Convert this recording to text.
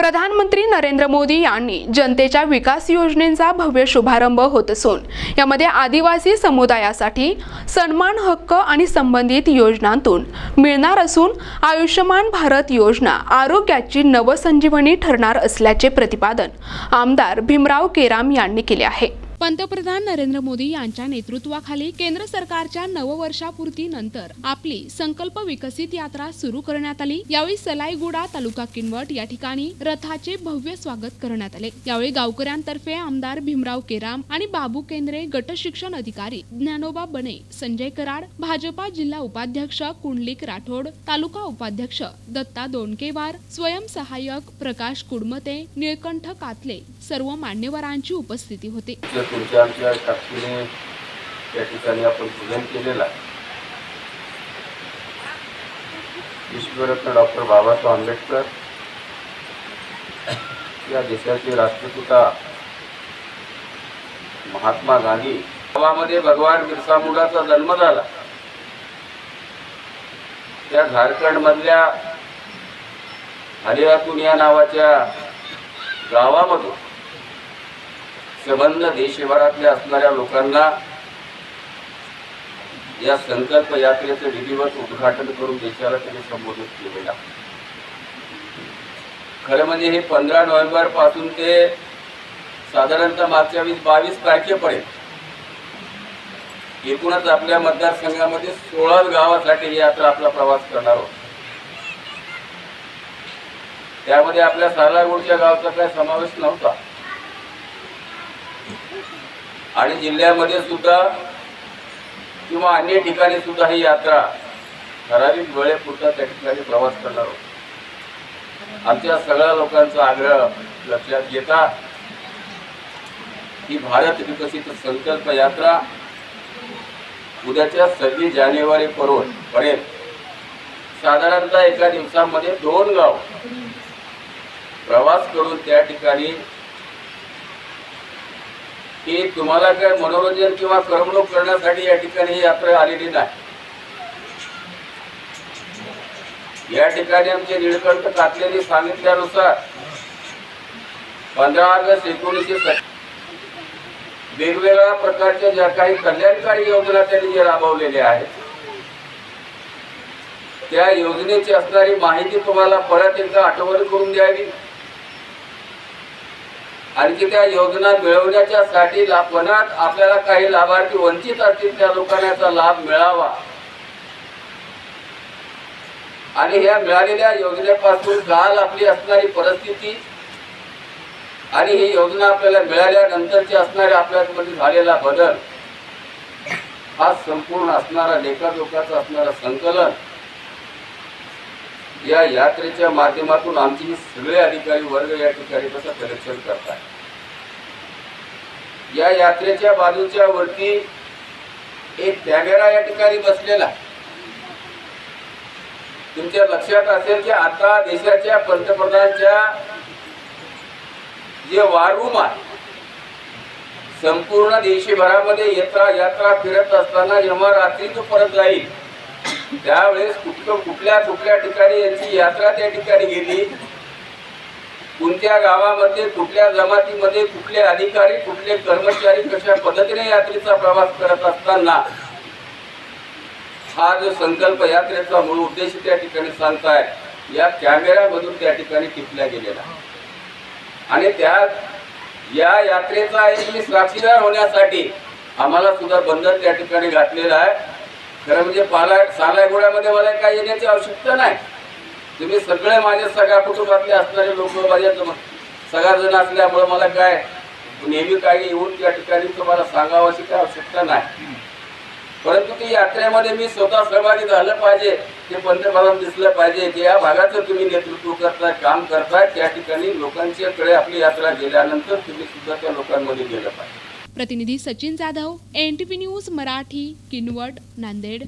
प्रधानमंत्री नरेंद्र मोदी यांनी जनतेच्या विकास योजनेचा भव्य शुभारंभ होत असून यामध्ये आदिवासी समुदायासाठी सन्मान हक्क आणि संबंधित योजनांतून मिळणार असून आयुष्यमान भारत योजना आरोग्याची नवसंजीवनी ठरणार असल्याचे प्रतिपादन आमदार भीमराव केराम यांनी केले आहे. पंतप्रधान नरेंद्र मोदी यांच्या नेतृत्वाखाली केंद्र सरकारच्या नववर्षापूर्तीनंतर आपली संकल्प विकसित यात्रा सुरू करण्यात आली. यावेळी सलाईगुडा तालुका किनवट या ठिकाणी रथाचे भव्य स्वागत करण्यात आले. यावेळी गावकऱ्यांतर्फे आमदार भीमराव केराम आणि बाबू केंद्रे गट शिक्षण अधिकारी ज्ञानोबा बने संजय कराड भाजपा जिल्हा उपाध्यक्ष कुंडलिक राठोड तालुका उपाध्यक्ष दत्ता दोणकेवार स्वयंसहाय्यक प्रकाश कुडमते निळकंठ कातले सर्व मान्यवरांची उपस्थिती होती. तुमच्या आमच्या ताकदीने त्या ठिकाणी आपण पूजन केलेलं आहे. विश्वरत्न डॉक्टर बाबासाहेब आंबेडकर या देशाचे राष्ट्रपिता महात्मा गांधी. गावामध्ये भगवान बिरसा मुंडाचा जन्म झाला. त्या झारखंडमधल्या मधल्या या नावाच्या गावामधून संबंध देशभरातल्या असणाऱ्या लोकांना या संकल्प यात्रेचं विधिवत उद्घाटन करून देशाला त्यांनी संबोधित केलेला खरं म्हणजे हे पंधरा नोव्हेंबरपासून ते साधारणतः मागच्या वीस बावीस तारखेपर्यंत एकूणच आपल्या मतदारसंघामध्ये सोळा गावासाठी ही यात्रा आपला प्रवास करणार होता. त्यामध्ये आपल्या सालागोडच्या गावचा काही समावेश नव्हता. आणि जिल्ह्यामध्ये सुद्धा किंवा अन्य ठिकाणी सुद्धा ही यात्रा ठराविक वेळेपुरता त्या ठिकाणी प्रवास करणार होतो आमच्या सगळ्या लोकांचा आग्रह लक्षात घेता ही भारत विकसित संकल्प यात्रा उद्याच्या सव्वीस जानेवारी पर्यंत पर्यंत साधारणतः एका दिवसामध्ये दोन गाव प्रवास करून त्या ठिकाणी की तुम्हाला काय मनोरंजन किंवा करमणूक करण्यासाठी या ठिकाणी ही यात्रा आलेली नाही. या ठिकाणी आमचे निळकंठ कातलेली सांगितल्यानुसार पंधरा ऑगस्ट एकोणीसशे सत्तर वेगवेगळ्या प्रकारच्या ज्या काही कल्याणकारी योजना त्यांनी जे राबवलेल्या आहेत त्या योजनेची असणारी माहिती तुम्हाला परत एकदा आठवण करून द्यावी. आणखी त्या योजना मिळवण्याच्या साठी लाभवनात आपल्याला काही लाभार्थी वंचित असतील त्या लोकांना लाभ मिळावा. आणि ह्या मिळालेल्या योजनेपासून काल आपली असणारी परिस्थिती आणि ही योजना आपल्याला मिळाल्यानंतरची असणारी आपल्यामध्ये झालेला बदल हा संपूर्ण असणारा लेखाजोखाचं असणारं संकलन या यात्रेच्या माध्यमातून आमचे हे सगळे अधिकारी वर्ग या ठिकाणी कसं कलेक्शन करतात. या यात्रेच्या बाजूच्या वरती एक कॅमेरा या ठिकाणी बसलेला तुमच्या लक्षात असेल की आता देशाच्या पंतप्रधानांच्या जे वारूम आहे संपूर्ण देशभरामध्ये यात्रा यात्रा फिरत असताना जेव्हा रात्री तो परत जाईल त्यावेळेस कुठलं कुठल्या कुठल्या ठिकाणी यांची यात्रा त्या ठिकाणी गेली कोणत्या गावामध्ये कुठल्या जमातीमध्ये कुठले अधिकारी कुठले कर्मचारी कशा पद्धतीने यात्रेचा प्रवास करत असताना हा जो संकल्प यात्रेचा मूळ उद्देश त्या ठिकाणी सांगताय या कॅमेऱ्यामधून त्या ठिकाणी टिपल्या गेलेला आणि त्या या यात्रेचा एक मी साक्षीदार होण्यासाठी आम्हाला सुद्धा बंधन त्या ठिकाणी घातलेलं आहे. खरं म्हणजे पाला सालायगोड्यामध्ये मला काय येण्याची आवश्यकता नाही. तुम्ही सगळे माझ्या सगळ्या कुटुंबातले असणारे लोक माझ्या सगळा जण असल्यामुळं मला काय नेहमी काही येऊन त्या ठिकाणी तुम्हाला सांगावं अशी काही आवश्यकता नाही. परंतु ती यात्रेमध्ये मी स्वतः सहभागी झालं पाहिजे ते पंतप्रधान दिसलं पाहिजे की या भागाचं तुम्ही नेतृत्व करताय काम करताय त्या ठिकाणी लोकांच्याकडे आपली यात्रा गेल्यानंतर तुम्ही सुद्धा त्या लोकांमध्ये गेलं पाहिजे. प्रतिनिधी Sachin Jadhav N T news Marathi Kinwat Nanded.